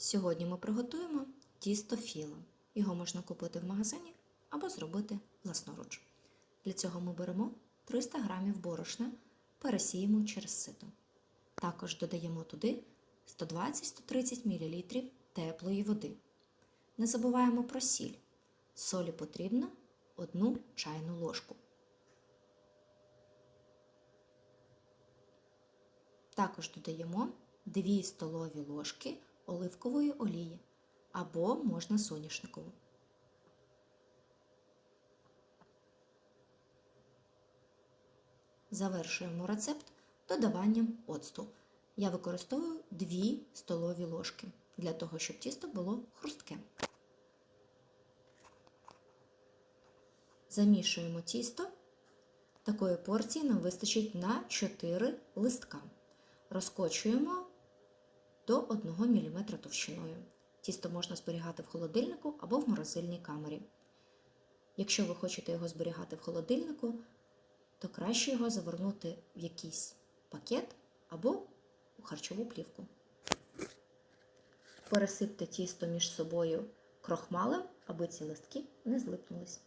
Сьогодні ми приготуємо тісто філо. Його можна купити в магазині або зробити власноруч. Для цього ми беремо 300 г борошна, пересіємо через сито. Також додаємо туди 120-130 мл теплої води. Не забуваємо про сіль. Солі потрібно 1 чайну ложку. Також додаємо 2 столові ложки оливкової олії або можна соняшникову. Завершуємо рецепт додаванням оцту. Я використовую 2 столові ложки для того, щоб тісто було хрустке. Замішуємо тісто. Такої порції нам вистачить на 4 листка. Розкочуємо до 1 мм товщиною. Тісто можна зберігати в холодильнику або в морозильній камері. Якщо ви хочете його зберігати в холодильнику, то краще його завернути в якийсь пакет або у харчову плівку. Пересипте тісто між собою крохмалем, аби ці листки не злипнулись.